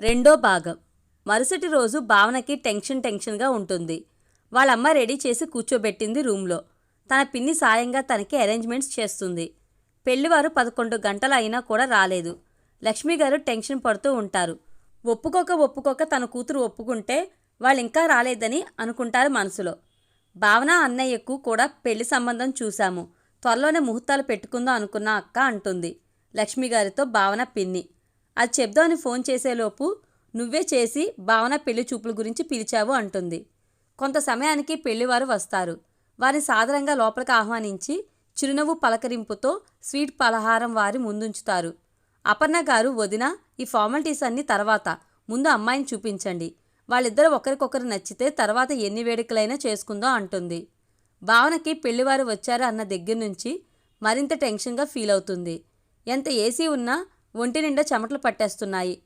రెండో భాగం. మరుసటి రోజు భావనకి టెన్షన్ టెన్షన్గా ఉంటుంది. వాళ్ళమ్మ రెడీ చేసి కూర్చోబెట్టింది రూమ్లో. తన పిన్ని సాయంగా తనకి అరేంజ్మెంట్స్ చేస్తుంది. పెళ్ళివారు పదకొండు గంటలు అయినా కూడా రాలేదు. లక్ష్మి గారు టెన్షన్ పడుతూ ఉంటారు. ఒప్పుకోక ఒప్పుకోక తన కూతురు ఒప్పుకుంటే వాళ్ళు ఇంకా రాలేదని అనుకుంటారు మనసులో. భావన అన్నయ్యకు కూడా పెళ్ళి సంబంధం చూశాము. త్వరలోనే ముహూర్తాలు పెట్టుకుందాం అనుకున్న అక్క అంటుంది. లక్ష్మి గారితో భావన పిన్ని అది చెప్దామని ఫోన్ చేసేలోపు నువ్వే చేసి భావన పెళ్ళి చూపుల గురించి పిలిచావు అంటుంది. కొంత సమయానికి పెళ్ళివారు వస్తారు. వారిని సాధారణంగా లోపలికి ఆహ్వానించి చిరునవ్వు పలకరింపుతో స్వీట్ పలహారం వారి ముందుంచుతారు. అపర్ణ గారు వదిన ఈ ఫార్మాలిటీస్ అన్ని తర్వాత. ముందు అమ్మాయిని చూపించండి. వాళ్ళిద్దరూ ఒకరికొకరు నచ్చితే తర్వాత ఎన్ని వేడుకలైనా చేసుకుందాం అంటుంది. భావనకి పెళ్ళివారు వచ్చారు అన్న దగ్గర నుంచి మరింత టెన్షన్గా ఫీల్ అవుతుంది. ఎంత ఏసీ ఉన్నా ఒంటి నిండా చెమటలు పట్టేస్తున్నాయి.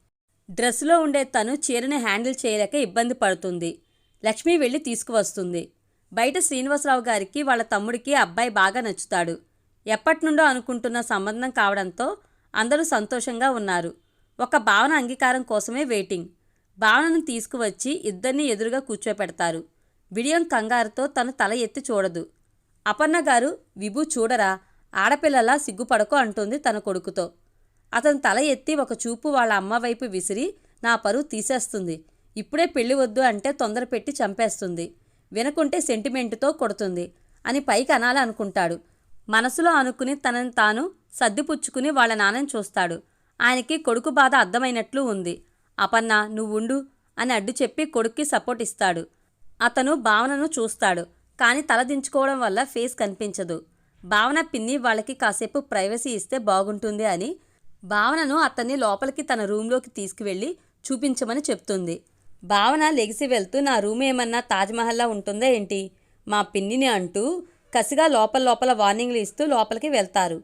డ్రెస్లో ఉండే తను చీరని హ్యాండిల్ చేయలేక ఇబ్బంది పడుతుంది. లక్ష్మి వెళ్ళి తీసుకువస్తుంది. బయట శ్రీనివాసరావు గారికి వాళ్ళ తమ్ముడికి అబ్బాయి బాగా నచ్చుతాడు. ఎప్పటినుండో అనుకుంటున్న సంబంధం కావడంతో అందరూ సంతోషంగా ఉన్నారు. ఒక భావన అంగీకారం కోసమే వెయిటింగ్. భావనను తీసుకువచ్చి ఇద్దరిని ఎదురుగా కూర్చోపెడతారు. విడియం కంగారుతో తను తల ఎత్తి చూడదు. అపర్ణ గారు విభు చూడరా? ఆడపిల్లలా సిగ్గుపడకు అంటుంది తన కొడుకుతో. అతను తల ఎత్తి ఒక చూపు వాళ్ళ అమ్మ వైపు విసిరి నా పరువు తీసేస్తుంది. ఇప్పుడే పెళ్ళి వద్దు అంటే తొందర పెట్టి చంపేస్తుంది. వినకుంటే సెంటిమెంటుతో కొడుతుంది అని పైకి అనాలనుకుంటాడు. మనసులో అనుకుని తనని తాను సర్దిపుచ్చుకుని వాళ్ళ నాన్నని చూస్తాడు. ఆయనకి కొడుకు బాధ అర్థమైనట్లు ఉంది. అపన్న నువ్వుండు అని అడ్డు చెప్పి కొడుక్కి సపోర్ట్ ఇస్తాడు. అతను భావనను చూస్తాడు కానీ తల దించుకోవడం వల్ల ఫేస్ కనిపించదు. భావన పిన్ని వాళ్ళకి కాసేపు ప్రైవసీ ఇస్తే బాగుంటుంది అని భావనను అతన్ని లోపలికి తన రూమ్లోకి తీసుకువెళ్ళి చూపించమని చెప్తుంది. భావన లెగిసి వెళ్తూ నా రూమ్ ఏమన్నా తాజ్మహల్లా ఉంటుందా ఏంటి? మా పిన్నిని అంటూ కసిగా లోపల లోపల వార్నింగ్లు ఇస్తూ లోపలికి వెళ్తారు.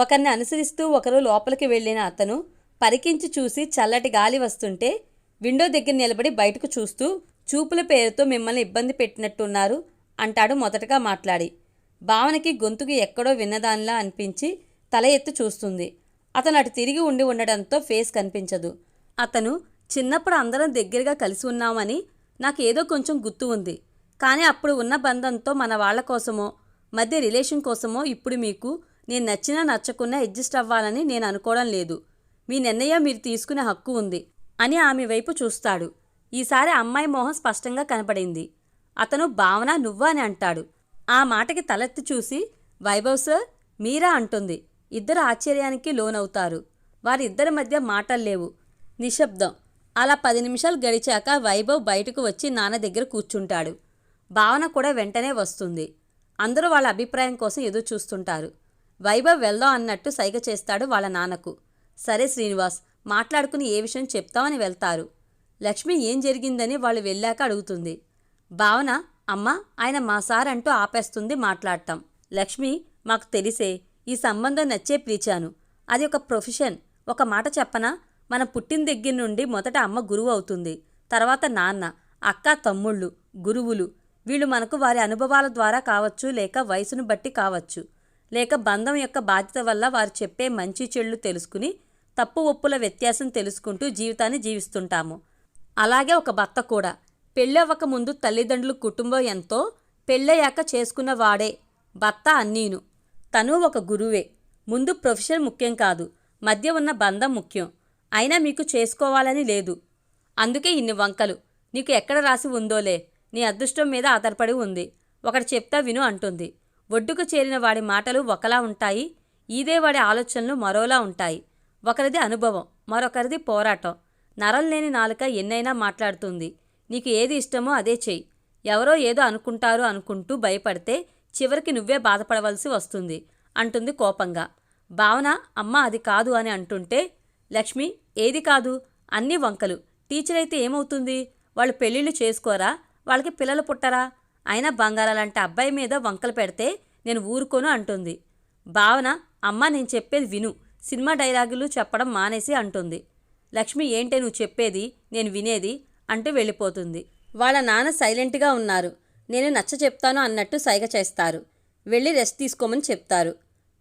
ఒకరిని అనుసరిస్తూ ఒకరు లోపలికి వెళ్ళిన అతను పరికించి చూసి చల్లటి గాలి వస్తుంటే విండో దగ్గర నిలబడి బయటకు చూస్తూ చూపుల పేరుతో మిమ్మల్ని ఇబ్బంది పెట్టినట్టున్నారు అంటాడు మొదటగా మాట్లాడి. భావనకి గొంతుకు ఎక్కడో విన్నదానిలా అనిపించి తల ఎత్తు చూస్తుంది. అతను అటు తిరిగి ఉండి ఉండడంతో ఫేస్ కనిపించదు. అతను చిన్నప్పుడు అందరం దగ్గరగా కలిసి ఉన్నామని నాకేదో కొంచెం గుర్తు ఉంది. కానీ అప్పుడు ఉన్న బంధంతో మన వాళ్ళ కోసమో మధ్య రిలేషన్ కోసమో ఇప్పుడు మీకు నేను నచ్చినా నచ్చకున్నా అడ్జస్ట్ అవ్వాలని నేను అనుకోవడం లేదు. మీ నిర్ణయం మీరు తీసుకునే హక్కు ఉంది అని ఆమె వైపు చూస్తాడు. ఈసారి అమ్మాయి మొహం స్పష్టంగా కనపడింది. అతను భావన నువ్వా? అని అంటాడు. ఆ మాటకి తలెత్తి చూసి వైభవ్ సార్ మీరా? అంటుంది. ఇద్దరు ఆశ్చర్యానికి లోనవుతారు. వారిద్దరి మధ్య మాటలు లేవు. నిశ్శబ్దం. అలా పది నిమిషాలు గడిచాక వైభవ్ బయటకు వచ్చి నాన్న దగ్గర కూర్చుంటాడు. భావన కూడా వెంటనే వస్తుంది. అందరూ వాళ్ళ అభిప్రాయం కోసం ఎదురు చూస్తుంటారు. వైభవ్ వెళ్దాం అన్నట్టు సైగ చేస్తాడు వాళ్ళ నాన్నకు. సరే శ్రీనివాస్ మాట్లాడుకుని ఏ విషయం చెప్తామని వెళ్తారు. లక్ష్మి ఏం జరిగిందని వాళ్ళు వెళ్ళాక అడుగుతుంది. భావన అమ్మ ఆయన మా సార్ అంటూ ఆపేస్తుంది మాట్లాడటం. లక్ష్మి మాకు తెలిసే ఈ సంబంధం నచ్చే పిలిచాను. అది ఒక ప్రొఫెషన్. ఒక మాట చెప్పనా? మన పుట్టిన దగ్గర నుండి మొదట అమ్మ గురువు అవుతుంది. తర్వాత నాన్న అక్క తమ్ముళ్ళు గురువులు. వీళ్ళు మనకు వారి అనుభవాల ద్వారా కావచ్చు లేక వయసును బట్టి కావచ్చు. లేక బంధం యొక్క బాధ్యత వల్ల వారు చెప్పే మంచి చెళ్ళు తెలుసుకుని తప్పు ఒప్పుల వ్యత్యాసం తెలుసుకుంటూ జీవితాన్ని జీవిస్తుంటాము. అలాగే ఒక భర్త కూడా. పెళ్ళవ్వక ముందు తల్లిదండ్రులు కుటుంబం ఎంతో పెళ్ళయ్యాక చేసుకున్న వాడే భర్త అన్నీను. తను ఒక గురువే. ముందు ప్రొఫెషన్ ముఖ్యం కాదు. మధ్య ఉన్న బంధం ముఖ్యం. అయినా మీకు చేసుకోవాలని లేదు. అందుకే ఇన్ని వంకలు. నీకు ఎక్కడ రాసి ఉందోలే. నీ అదృష్టం మీద ఆధారపడి ఉంది. ఒకటి చెప్తా విను అంటుంది. ఒడ్డుకు చేరిన వాడి మాటలు ఒకలా ఉంటాయి. ఈదే వాడి ఆలోచనలు మరోలా ఉంటాయి. ఒకరిది అనుభవం మరొకరిది పోరాటం. నరం లేని నాలుక ఎన్నైనా మాట్లాడుతుంది. నీకు ఏది ఇష్టమో అదే చెయ్యి. ఎవరో ఏదో అనుకుంటారు అనుకుంటూ భయపడితే చివరికి నువ్వే బాధపడవలసి వస్తుంది అంటుంది కోపంగా. భావన అమ్మ అది కాదు అని అంటుంటే లక్ష్మి ఏది కాదు అన్ని వంకలు. టీచర్ అయితే ఏమవుతుంది? వాళ్ళు పెళ్ళిళ్ళు చేసుకోరా? వాళ్ళకి పిల్లలు పుట్టరా? అయినా బంగారాలంటే అబ్బాయి మీద వంకలు పెడితే నేను ఊరుకోను అంటుంది. భావన అమ్మ నేను చెప్పేది విను సినిమా డైలాగులు చెప్పడం మానేసి అంటుంది. లక్ష్మి ఏంటే నువ్వు చెప్పేది? నేను వినేది? అంటూ వెళ్ళిపోతుంది. వాళ్ళ నాన్న సైలెంట్గా ఉన్నారు. నేను నచ్చ చెప్తాను అన్నట్టు సైగ చేస్తారు. వెళ్ళి రెస్ట్ తీసుకోమని చెప్తారు.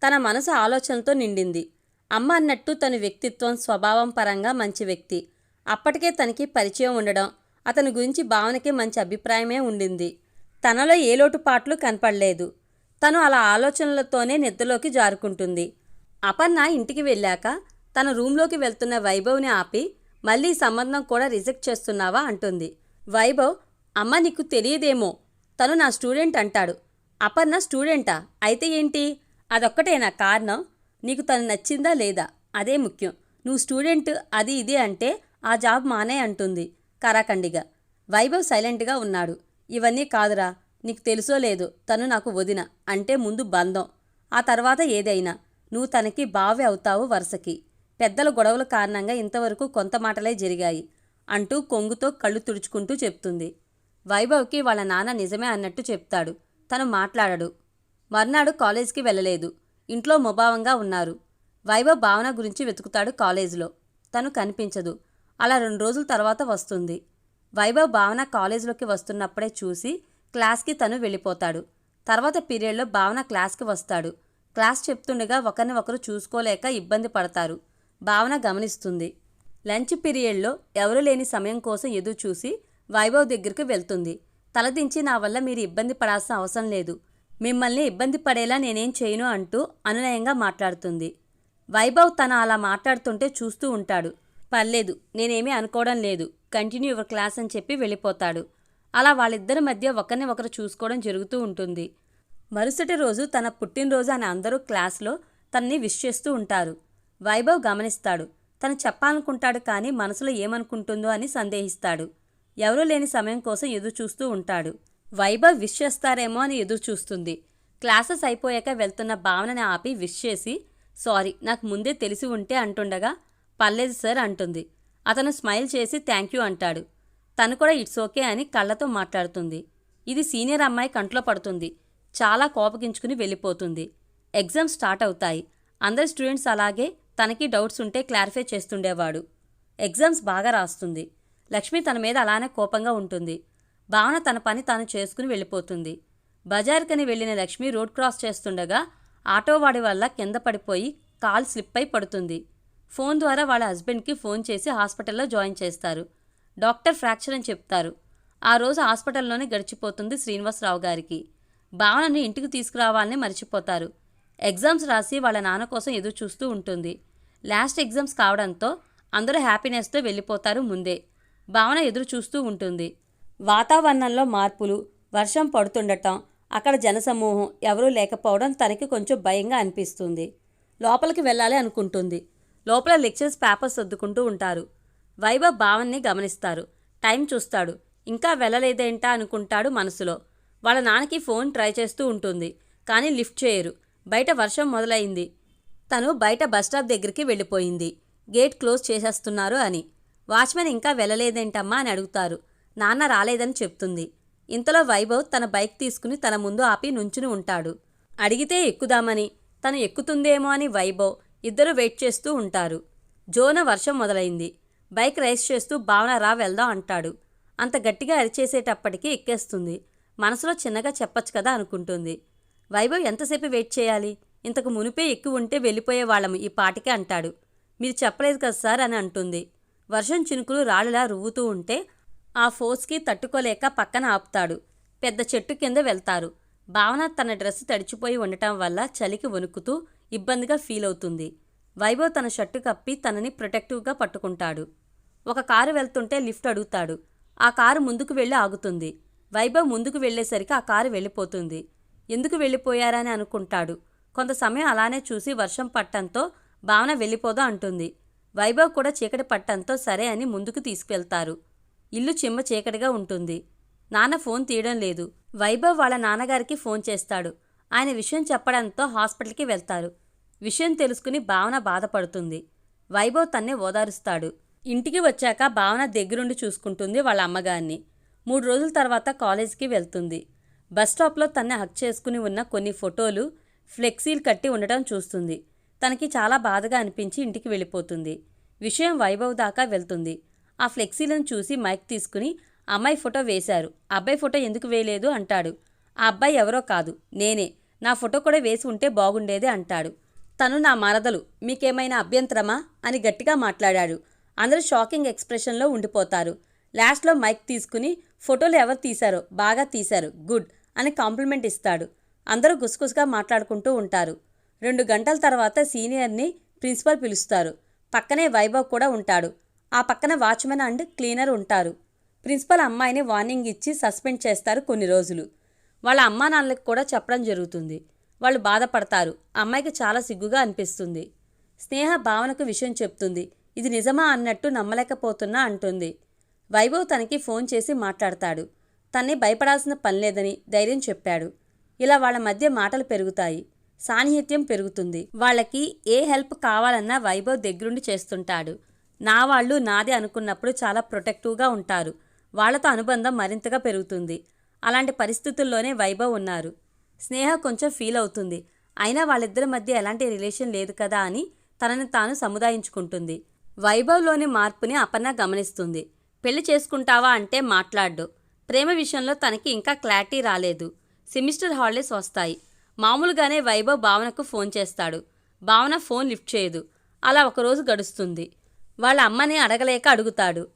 తన మనసు ఆలోచనతో నిండింది. అమ్మ అన్నట్టు తన వ్యక్తిత్వం స్వభావం పరంగా మంచి వ్యక్తి. అప్పటికే తనకి పరిచయం ఉండడం అతని గురించి భావనకి మంచి అభిప్రాయమే ఉండింది. తనలో ఏ లోటుపాట్లు కనపడలేదు. తను అలా ఆలోచనలతోనే నిద్రలోకి జారుకుంటుంది. అపర్ణ ఇంటికి వెళ్ళాక తన రూంలోకి వెళ్తున్న వైభవ్ని ఆపి మళ్ళీ సంబంధం కూడా రిజెక్ట్ చేస్తున్నావా? అంటుంది. వైభవ్ అమ్మ నీకు తెలియదేమో. తను నా స్టూడెంట్ అంటాడు. అపర్ణ స్టూడెంటా? అయితే ఏంటి? అదొక్కటేనా కారణం? నీకు తను నచ్చిందా లేదా? అదే ముఖ్యం. నువ్వు స్టూడెంట్ అది ఇది అంటే ఆ జాబ్ మానే అంటుంది కరాఖండిగా. వైభవ్ సైలెంట్గా ఉన్నాడు. ఇవన్నీ కాదురా నీకు తెలుసో లేదు తను నాకు వదిన అంటే ముందు బంధం. ఆ తర్వాత ఏదైనా. నువ్వు తనకి బావి అవుతావు వరుసకి. పెద్దల గొడవల కారణంగా ఇంతవరకు కొంత మాటలే జరిగాయి. అంటూ కొంగుతో కళ్ళు తుడుచుకుంటూ చెప్తుంది. వైభవ్కి వాళ్ళ నాన్న నిజమే అన్నట్టు చెప్తాడు. తను మాట్లాడడు. మర్నాడు కాలేజ్కి వెళ్ళలేదు. ఇంట్లో ముభావంగా ఉన్నారు. వైభవ్ భావన గురించి వెతుకుతాడు కాలేజీలో. తను కనిపించదు. అలా రెండు రోజుల తర్వాత వస్తుంది. వైభవ్ భావన కాలేజీలోకి వస్తున్నప్పుడే చూసి క్లాస్కి తను వెళ్ళిపోతాడు. తర్వాత పీరియడ్లో భావన క్లాస్కి వస్తాడు. క్లాస్ చెప్తుండగా ఒకరిని ఒకరు చూసుకోలేక ఇబ్బంది పడతారు. భావన గమనిస్తుంది. లంచ్ పీరియడ్లో ఎవరు లేని సమయం కోసం ఎదురు చూసి వైభవ్ దగ్గరికి వెళ్తుంది. తలదించి నా వల్ల మీరు ఇబ్బంది పడాల్సిన అవసరం లేదు. మిమ్మల్ని ఇబ్బంది పడేలా నేనేం చేయను అంటూ అనునయంగా మాట్లాడుతుంది. వైభవ్ తన అలా మాట్లాడుతుంటే చూస్తూ ఉంటాడు. పర్లేదు నేనేమీ అనుకోవడం లేదు. కంటిన్యూ యువర్ క్లాస్ అని చెప్పి వెళ్ళిపోతాడు. అలా వాళ్ళిద్దరి మధ్య ఒకరిని ఒకరు చూసుకోవడం జరుగుతూ ఉంటుంది. మరుసటి రోజు తన పుట్టినరోజు అని అందరూ క్లాస్లో తనని విష్ చేస్తూ ఉంటారు. వైభవ్ గమనిస్తాడు. తను చెప్పాలనుకుంటాడు కానీ మనసులో ఏమనుకుంటుందో అని సందేహిస్తాడు. ఎవరూ లేని సమయం కోసం ఎదురు చూస్తూ ఉంటాడు. వైభవ్ విష్ చేస్తారేమో అని ఎదురు చూస్తుంది క్లాసెస్ అయిపోయాక వెళ్తున్న భావనని ఆపి విష్ చేసి సారీ నాకు ముందే తెలిసి ఉంటే అంటుండగా పర్లేదు సార్ అంటుంది. అతను స్మైల్ చేసి థ్యాంక్ యూ అంటాడు. తను కూడా ఇట్స్ ఓకే అని కళ్ళతో మాట్లాడుతుంది. ఇది సీనియర్ అమ్మాయి కంట్లో పడుతుంది. చాలా కోపగించుకుని వెళ్ళిపోతుంది. ఎగ్జామ్ స్టార్ట్ అవుతాయి. అందరి స్టూడెంట్స్ అలాగే తనకి డౌట్స్ ఉంటే క్లారిఫై చేస్తుండేవాడు. ఎగ్జామ్స్ బాగా రాస్తుంది. లక్ష్మి తన మీద అలానే కోపంగా ఉంటుంది. భావన తన పని తాను చేసుకుని వెళ్ళిపోతుంది. బజార్కని వెళ్ళిన లక్ష్మి రోడ్ క్రాస్ చేస్తుండగా ఆటోవాడి వల్ల కింద పడిపోయి కాల్ స్లిప్ అయి పడుతుంది. ఫోన్ ద్వారా వాళ్ళ హస్బెండ్కి ఫోన్ చేసి హాస్పిటల్లో జాయిన్ చేస్తారు. డాక్టర్ ఫ్రాక్చర్ అని చెప్తారు. ఆ రోజు హాస్పిటల్లోనే గడిచిపోతుంది శ్రీనివాసరావు గారికి. భావనని ఇంటికి తీసుకురావాలని మర్చిపోతారు. ఎగ్జామ్స్ రాసి వాళ్ళ నాన్న కోసం ఎదురు చూస్తూ ఉంటుంది. లాస్ట్ ఎగ్జామ్స్ కావడంతో అందరూ హ్యాపీనెస్తో వెళ్ళిపోతారు ముందే. భావన ఎదురు చూస్తూ ఉంటుంది. వాతావరణంలో మార్పులు వర్షం పడుతుండటం అక్కడ జనసమూహం ఎవరూ లేకపోవడం తనకి కొంచెం భయంగా అనిపిస్తుంది. లోపలికి వెళ్ళాలి అనుకుంటుంది. లోపల లెక్చర్స్ పేపర్స్ సర్దుకుంటూ ఉంటారు. వైభవ్ భావన్ని గమనిస్తారు. టైం చూస్తాడు. ఇంకా వెళ్ళలేదేంటా అనుకుంటాడు మనసులో. వాళ్ళ నాన్నకి ఫోన్ ట్రై చేస్తూ ఉంటుంది. కానీ లిఫ్ట్ చేయరు. బయట వర్షం మొదలైంది. తను బయట బస్టాప్ దగ్గరికి వెళ్ళిపోయింది. గేట్ క్లోజ్ చేసేస్తున్నారు అని. వాచ్మెన్ ఇంకా వెళ్ళలేదేంటమ్మా అని అడుగుతారు. నాన్న రాలేదని చెప్తుంది. ఇంతలో వైభవ్ తన బైక్ తీసుకుని తన ముందు ఆపి నుంచుని ఉంటాడు. అడిగితే ఎక్కుదామని తను ఎక్కుతుందేమో అని వైభవ్ ఇద్దరు వెయిట్ చేస్తూ ఉంటారు. జోన వర్షం మొదలైంది. బైక్ రైస్ చేస్తూ భావన రా వెళ్దాం అంటాడు. అంత గట్టిగా అరిచేసేటప్పటికీ ఎక్కేస్తుంది. మనసులో చిన్నగా చెప్పొచ్చు కదా అనుకుంటుంది. వైభవ్ ఎంతసేపు వెయిట్ చేయాలి? ఇంతకు మునిపే ఎక్కువ ఉంటే వెళ్ళిపోయే వాళ్ళము ఈ పాటికే అంటాడు. మీరు చెప్పలేదు కదా సార్ అని అంటుంది. వర్షం చినుకులు రాళ్ళలా రువ్వుతూ ఉంటే ఆ ఫోర్స్కి తట్టుకోలేక పక్కన ఆపుతాడు. పెద్ద చెట్టు కింద వెళ్తారు. భావన తన డ్రెస్ తడిచిపోయి ఉండటం వల్ల చలికి వణుకుతూ ఇబ్బందిగా ఫీల్ అవుతుంది. వైభవ్ తన షర్టు కప్పి తనని ప్రొటెక్టివ్గా పట్టుకుంటాడు. ఒక కారు వెళ్తుంటే లిఫ్ట్ అడుగుతాడు. ఆ కారు ముందుకు వెళ్ళి ఆగుతుంది. వైభవ్ ముందుకు వెళ్ళేసరికి ఆ కారు వెళ్ళిపోతుంది. ఎందుకు వెళ్ళిపోయారని అనుకుంటాడు. కొంత సమయం అలానే చూసి వర్షం పట్టంతో భావన వెళ్ళిపోదా అంటుంది. వైభవ్ కూడా చీకటి పట్టంతో సరే అని ముందుకు తీసుకువెళ్తారు ఇల్లు చిమ్మ చీకటిగా ఉంటుంది. నాన్న ఫోన్ తీయడం లేదు. వైభవ్ వాళ్ళ నాన్నగారికి ఫోన్ చేస్తాడు. ఆయన విషయం చెప్పడంతో హాస్పిటల్కి వెళ్తారు. విషయం తెలుసుకుని భావన బాధపడుతుంది. వైభవ్ తన్నే ఓదారుస్తాడు. ఇంటికి వచ్చాక భావన దగ్గరుండి చూసుకుంటుంది వాళ్ళ అమ్మగారిని. మూడు రోజుల తర్వాత కాలేజీకి వెళ్తుంది. బస్ స్టాప్లో తన్నే హక్ చేసుకుని ఉన్న కొన్ని ఫోటోలు ఫ్లెక్సీలు కట్టి ఉండటం చూస్తుంది. తనకి చాలా బాధగా అనిపించి ఇంటికి వెళ్ళిపోతుంది. విషయం వైభవ్ దాకా వెళ్తుంది. ఆ ఫ్లెక్సీలను చూసి మైక్ తీసుకుని అమ్మాయి ఫోటో వేశారు. అబ్బాయి ఫోటో ఎందుకు వేయలేదు? అంటాడు. ఆ అబ్బాయి ఎవరో కాదు. నేనే. నా ఫోటో కూడా వేసి ఉంటే బాగుండేదే అంటాడు. తను నా మరదలు. మీకేమైనా అభ్యంతరమా? అని గట్టిగా మాట్లాడాడు. అందరూ షాకింగ్ ఎక్స్ప్రెషన్లో ఉండిపోతారు. లాస్ట్లో మైక్ తీసుకుని ఫోటోలు ఎవరు తీశారో? బాగా తీశారు. గుడ్ అని కాంప్లిమెంట్ ఇస్తాడు. అందరూ గుసగుసగా మాట్లాడుకుంటూ ఉంటారు. రెండు గంటల తర్వాత సీనియర్ని ప్రిన్సిపల్ పిలుస్తారు. పక్కనే వైభవ్ కూడా ఉంటాడు. ఆ పక్కన వాచ్మెన్ అండ్ క్లీనర్ ఉంటారు. ప్రిన్సిపల్ అమ్మాయిని వార్నింగ్ ఇచ్చి సస్పెండ్ చేస్తారు కొన్ని రోజులు. వాళ్ళ అమ్మా నాన్నలకు కూడా చెప్పడం జరుగుతుంది. వాళ్ళు బాధపడతారు. అమ్మాయికి చాలా సిగ్గుగా అనిపిస్తుంది. స్నేహ భావనకు విషయం చెప్తుంది. ఇది నిజమా అన్నట్టు నమ్మలేకపోతున్నా అంటుంది. వైభవ్ తనకి ఫోన్ చేసి మాట్లాడతాడు. తన్ని భయపడాల్సిన పని లేదని ధైర్యం చెప్పాడు. ఇలా వాళ్ళ మధ్య మాటలు పెరుగుతాయి. సాన్నిహిత్యం పెరుగుతుంది. వాళ్ళకి ఏ హెల్ప్ కావాలన్నా వైభవ్ దగ్గరుండి చేస్తుంటాడు. నా వాళ్ళు నాది అనుకున్నప్పుడు చాలా ప్రొటెక్టివ్గా ఉంటారు. వాళ్ళతో అనుబంధం మరింతగా పెరుగుతుంది. అలాంటి పరిస్థితుల్లోనే వైభవ్ ఉన్నారు. స్నేహ కొంచెం ఫీల్ అవుతుంది. అయినా వాళ్ళిద్దరి మధ్య ఎలాంటి రిలేషన్ లేదు కదా అని తనని తాను సముదాయించుకుంటుంది. వైభవ్లోని మార్పుని అపర్ణ గమనిస్తుంది. పెళ్ళి చేసుకుంటావా? అంటే మాట్లాడ్డు. ప్రేమ విషయంలో తనకి ఇంకా క్లారిటీ రాలేదు. సెమిస్టర్ హాలిడేస్ వస్తాయి. మామూలుగానే వైభవ్ భావనకు ఫోన్ చేస్తాడు. భావన ఫోన్ లిఫ్ట్ చేయదు. అలా ఒకరోజు గడుస్తుంది. వాళ్ళ అమ్మని అడగలేక అడుగుతాడు.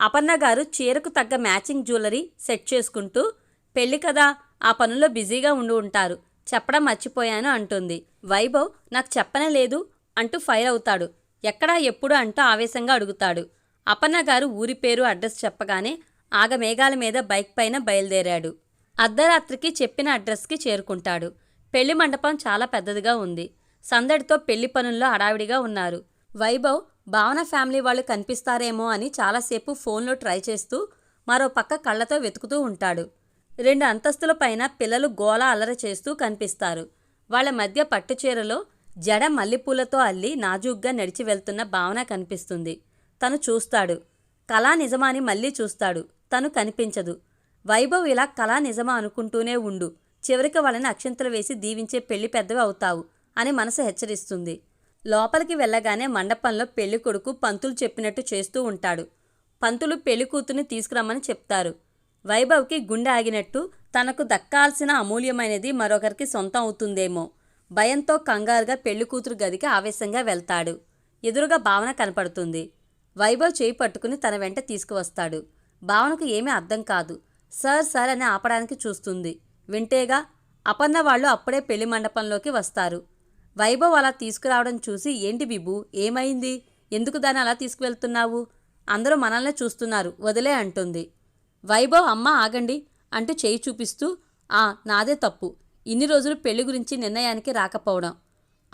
అపర్ణ గారు చీరకు తగ్గ మ్యాచింగ్ జ్యువెలరీ సెట్ చేసుకుంటూ పెళ్ళి కదా ఆ పనుల్లో బిజీగా ఉండి ఉంటారు. చెప్పడం మర్చిపోయాను అంటుంది. వైభవ్ నాకు చెప్పనే లేదు అంటూ ఫైర్ అవుతాడు. ఎక్కడా ఎప్పుడు అంటూ ఆవేశంగా అడుగుతాడు. అపర్ణ గారు ఊరి పేరు అడ్రస్ చెప్పగానే ఆగమేఘాల మీద బైక్ పైన బయలుదేరాడు. అర్ధరాత్రికి చెప్పిన అడ్రస్కి చేరుకుంటాడు. పెళ్ళి మండపం చాలా పెద్దదిగా ఉంది. సందడితో పెళ్ళి పనుల్లో హడావిడిగా ఉన్నారు. వైభవ్ భావన ఫ్యామిలీ వాళ్ళు కనిపిస్తారేమో అని చాలాసేపు ఫోన్లో ట్రై చేస్తూ మరో పక్క కళ్ళతో వెతుకుతూ ఉంటాడు. రెండు అంతస్తుల పైన పిల్లలు గోల అల్లర చేస్తూ కనిపిస్తారు. వాళ్ళ మధ్య పట్టుచీరలో జడ మల్లెపూలతో అల్లి నాజూగ్గా నడిచి వెళ్తున్న భావన కనిపిస్తుంది. తను చూస్తాడు. కళా నిజమాని మళ్ళీ చూస్తాడు. తను కనిపించదు. వైభవ్ ఇలా కళా నిజమా అనుకుంటూనే ఉండు. చివరికి వాళ్ళని అక్షంతలు వేసి దీవించే పెళ్ళి పెద్దవి అవుతావు అని మనసు హెచ్చరిస్తుంది. లోపలికి వెళ్ళగానే మండపంలో పెళ్ళి కొడుకు పంతులు చెప్పినట్టు చేస్తూ ఉంటాడు. పంతులు పెళ్ళి కూతుర్ని తీసుకురమ్మని చెప్తారు. వైభవ్కి గుండె ఆగినట్టు తనకు దక్కాల్సిన అమూల్యమైనది మరొకరికి సొంతం అవుతుందేమో. భయంతో కంగారుగా పెళ్ళి కూతురు గదికి ఆవేశంగా వెళ్తాడు. ఎదురుగా భావన కనపడుతుంది. వైభవ్ చేయి పట్టుకుని తన వెంట తీసుకువస్తాడు. భావనకు ఏమీ అర్థం కాదు. సార్ సార్ అని ఆపడానికి చూస్తుంది. వింటేగా అపర్ణ వాళ్ళు అప్పుడే పెళ్ళి మండపంలోకి వస్తారు. వైభవ్ అలా తీసుకురావడం చూసి ఏంటి బిబు ఏమైంది? ఎందుకు దాన్ని అలా తీసుకువెళ్తున్నావు? అందరూ మనల్నే చూస్తున్నారు వదిలే అంటుంది. వైభవ్ అమ్మ ఆగండి అంటూ చేయి చూపిస్తూ ఆ నాదే తప్పు. ఇన్ని రోజులు పెళ్ళి గురించి నిర్ణయానికి రాకపోవడం.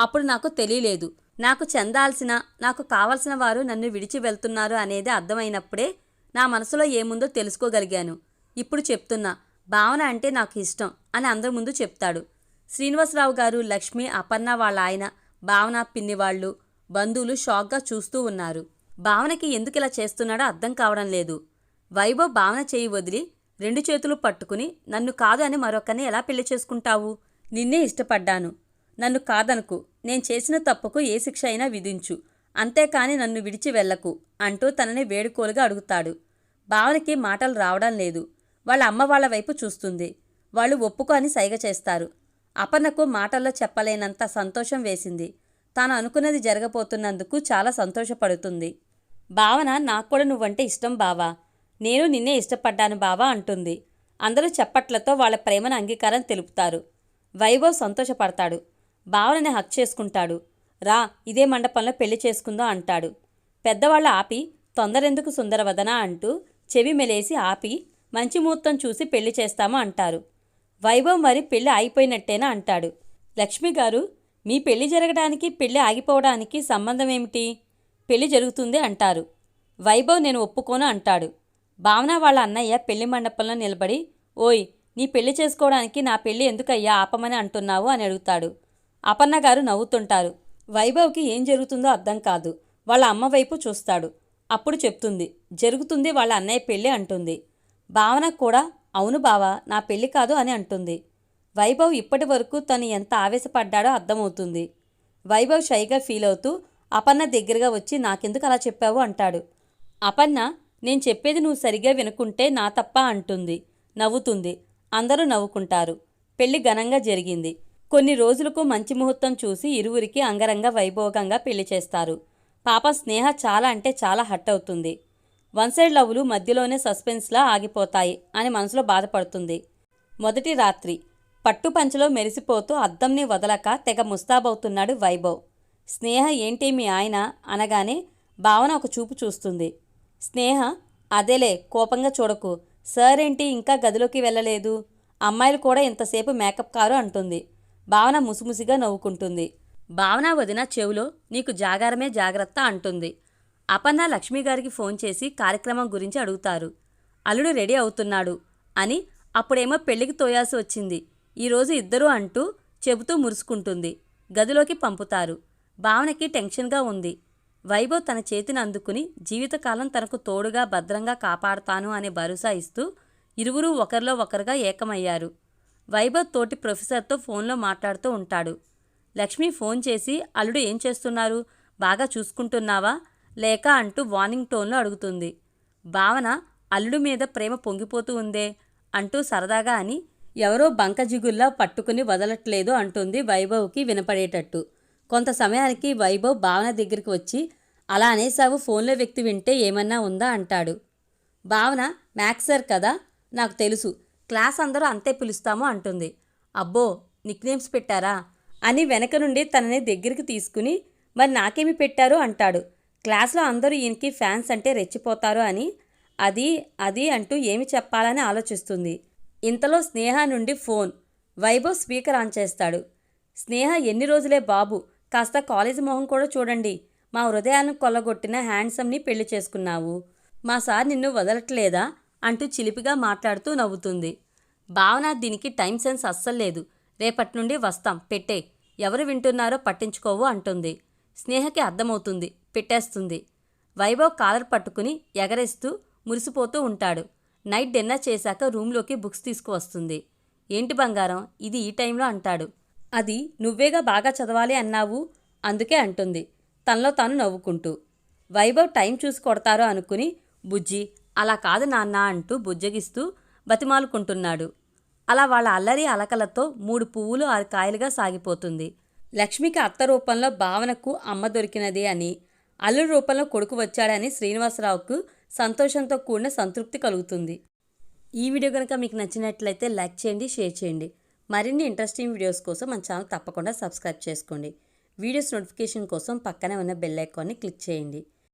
అప్పుడు నాకు తెలియలేదు. నాకు చెందాల్సిన నాకు కావలసిన వారు నన్ను విడిచి వెళ్తున్నారు అనేది అర్థమైనప్పుడే నా మనసులో ఏముందో తెలుసుకోగలిగాను. ఇప్పుడు చెప్తున్నా భావన అంటే నాకు ఇష్టం అని అందరి ముందు చెప్తాడు. శ్రీనివాసరావు గారు లక్ష్మి అపర్ణ వాళ్ళ ఆయన భావన పిన్ని వాళ్ళు బంధువులు షాక్గా చూస్తూ ఉన్నారు. భావనకి ఎందుకు ఇలా చేస్తున్నాడో అర్థం కావడం లేదు. వైభవ్ భావన చేయి వదిలి రెండు చేతులు పట్టుకుని నన్ను కాదు అని మరొకరిని ఎలా పెళ్ళి చేసుకుంటావు? నిన్నే ఇష్టపడ్డాను. నన్ను కాదనుకు. నేను చేసిన తప్పుకు ఏ శిక్ష అయినా విధించు. అంతేకాని నన్ను విడిచి వెళ్ళకు అంటూ తనని వేడుకోలుగా అడుగుతాడు. భావనకి మాటలు రావడం లేదు. వాళ్ళ అమ్మ వాళ్ళ వైపు చూస్తుంది. వాళ్ళు ఒప్పుకో అని సైగ చేస్తారు. అపర్ణకు మాటల్లో చెప్పలేనంత సంతోషం వేసింది. తాను అనుకున్నది జరగబోతున్నందుకు చాలా సంతోషపడుతుంది. భావన నాకు కూడా నువ్వంటే ఇష్టం బావా. నేను నిన్నే ఇష్టపడ్డాను బావా అంటుంది. అందరూ చప్పట్లతో వాళ్ళ ప్రేమను అంగీకారం తెలుపుతారు. వైభవ్ సంతోషపడతాడు. భావనని హక్ చేసుకుంటాడు. రా ఇదే మండపంలో పెళ్ళి చేసుకుందాం అంటాడు. పెద్దవాళ్ళు ఆపి తొందరెందుకు సుందరవదన అంటూ చెవి మెలేసి ఆపి మంచి ముహూర్తం చూసి పెళ్ళి చేస్తాము అంటారు. వైభవ్ మరి పెళ్ళి ఆగిపోయినట్టేనా అంటాడు. లక్ష్మి గారు మీ పెళ్ళి జరగడానికి పెళ్ళి ఆగిపోవడానికి సంబంధం ఏమిటి? పెళ్ళి జరుగుతుంది అంటారు. వైభవ్ నేను ఒప్పుకోను అంటాడు. భావన వాళ్ళ అన్నయ్య పెళ్ళి మండపంలో నిలబడి ఓయ్ నీ పెళ్ళి చేసుకోవడానికి నా పెళ్ళి ఎందుకయ్యా ఆపమని అంటున్నావు అని అడుగుతాడు. అపర్ణ గారు నవ్వుతుంటారు. వైభవ్కి ఏం జరుగుతుందో అర్థం కాదు. వాళ్ళ అమ్మ వైపు చూస్తాడు. అప్పుడు చెప్తుంది జరుగుతుంది వాళ్ళ అన్నయ్య పెళ్ళి అంటుంది. భావన కూడా అవును బావా నా పెళ్ళి కాదు అని అంటుంది. వైభవ్ ఇప్పటి వరకు తను ఎంత ఆవేశపడ్డాడో అర్థమవుతుంది. వైభవ్ షైగా ఫీల్ అవుతూ అపర్ణ దగ్గరగా వచ్చి నాకెందుకు అలా చెప్పావు? అంటాడు. అపర్ణ నేను చెప్పేది నువ్వు సరిగ్గా వినుకుంటే నా తప్ప అంటుంది. నవ్వుతుంది. అందరూ నవ్వుకుంటారు. పెళ్ళి ఘనంగా జరిగింది. కొన్ని రోజులకు మంచి ముహూర్తం చూసి ఇరువురికి అంగరంగ వైభోగంగా పెళ్ళి చేస్తారు. పాప స్నేహ చాలా అంటే చాలా హట్ అవుతుంది. వన్ సైడ్ లవ్లు మధ్యలోనే సస్పెన్స్లా ఆగిపోతాయి అని మనసులో బాధపడుతుంది. మొదటి రాత్రి పట్టు పంచలో మెరిసిపోతూ అద్దంని వదలక తెగ ముస్తాబవుతున్నాడు వైభవ్. స్నేహ ఏంటి మీ ఆయన? అనగానే భావన ఒక చూపు చూస్తుంది. స్నేహ అదేలే కోపంగా చూడకు. సార్ ఏంటి ఇంకా గదిలోకి వెళ్ళలేదు? అమ్మాయిలు కూడా ఇంతసేపు మేకప్ కారు అంటుంది. భావన ముసిముసిగా నవ్వుకుంటుంది. భావన వదిన చెవులో నీకు జాగారమే జాగ్రత్త అంటుంది. అపన్న లక్ష్మి గారికి ఫోన్ చేసి కార్యక్రమం గురించి అడుగుతారు. అల్లుడు రెడీ అవుతున్నాడు అని అప్పుడేమో పెళ్ళికి తోయాల్సి వచ్చింది. ఈరోజు ఇద్దరూ అంటూ చెబుతూ మురుసుకుంటుంది. గదిలోకి పంపుతారు. భావనకి టెన్షన్గా ఉంది. వైభవ్ తన చేతిని అందుకుని జీవితకాలం తనకు తోడుగా భద్రంగా కాపాడుతాను అనే భరోసా ఇస్తూ ఇరువురు ఒకరిలో ఒకరుగా ఏకమయ్యారు. వైభవ్ తోటి ప్రొఫెసర్తో ఫోన్లో మాట్లాడుతూ ఉంటాడు. లక్ష్మి ఫోన్ చేసి అల్లుడు ఏం చేస్తున్నారు? బాగా చూసుకుంటున్నావా? లేక అంటూ వార్నింగ్ టోన్లో అడుగుతుంది. భావన అల్లుడు మీద ప్రేమ పొంగిపోతూ ఉందే అంటూ సరదాగా అని ఎవరో బంకజిగుల్లా పట్టుకుని వదలట్లేదు అంటుంది వైభవ్కి వినపడేటట్టు. కొంత సమయానికి వైభవ్ భావన దగ్గరికి వచ్చి అలా అనేసావు ఫోన్లో వ్యక్తి వింటే ఏమన్నా ఉందా? అంటాడు. భావన మ్యాక్స్ సార్ కదా నాకు తెలుసు. క్లాస్ అందరూ అంతే పిలుస్తాము అంటుంది. అబ్బో నిక్నేమ్స్ పెట్టారా? అని వెనక నుండి తనని దగ్గరికి తీసుకుని మరి నాకేమి పెట్టారు? అంటాడు. క్లాస్లో అందరూ ఈయనకి ఫ్యాన్స్ అంటే రెచ్చిపోతారు అని అది అది అంటూ ఏమి చెప్పాలని ఆలోచిస్తుంది. ఇంతలో స్నేహ నుండి ఫోన్ వైభవ్ స్పీకర్ ఆన్ చేస్తాడు. స్నేహ ఎన్ని రోజులే బాబు కాస్త కాలేజీ మొహం కూడా చూడండి మా హృదయాలను కొల్లగొట్టిన హ్యాండ్సమ్ని పెళ్ళి చేసుకున్నావు. మా సార్ నిన్ను వదలట్లేదా? అంటూ చిలిపిగా మాట్లాడుతూ నవ్వుతుంది. భావన దీనికి టైం సెన్స్ అస్సలు లేదు. రేపటి నుండి వస్తాం పెట్టే ఎవరు వింటున్నారో పట్టించుకోవు అంటుంది. స్నేహకి అర్థమవుతుంది. పెట్టేస్తుంది. వైభవ్ కాలర్ పట్టుకుని ఎగరేస్తూ మురిసిపోతూ ఉంటాడు. నైట్ డిన్నర్ చేశాక రూమ్లోకి బుక్స్ తీసుకువస్తుంది. ఏంటి బంగారం? ఇది ఈ టైంలో అంటాడు. అది నువ్వేగా బాగా చదవాలి అన్నావు? అందుకే అంటుంది. తనలో తాను నవ్వుకుంటూ. వైభవ్ టైం చూసి కొడతారో అనుకుని బుజ్జి అలా కాదు నాన్న అంటూ బుజ్జగిస్తూ బతిమాలుకుంటున్నాడు. అలా వాళ్ళ అల్లరి అలకలతో మూడు పువ్వులు ఆరు కాయలుగా సాగిపోతుంది. లక్ష్మికి అత్త రూపంలో భావనకు అమ్మ దొరికినది అని అల్లుడు రూపంలో కొడుకు వచ్చాడని శ్రీనివాసరావుకు సంతోషంతో కూడిన సంతృప్తి కలుగుతుంది. ఈ వీడియో కనుక మీకు నచ్చినట్లయితే లైక్ చేయండి షేర్ చేయండి. మరిన్ని ఇంట్రెస్టింగ్ వీడియోస్ కోసం మన ఛానల్ తప్పకుండా సబ్స్క్రైబ్ చేసుకోండి. వీడియోస్ నోటిఫికేషన్ కోసం పక్కనే ఉన్న బెల్ ఐకాన్ని క్లిక్ చేయండి.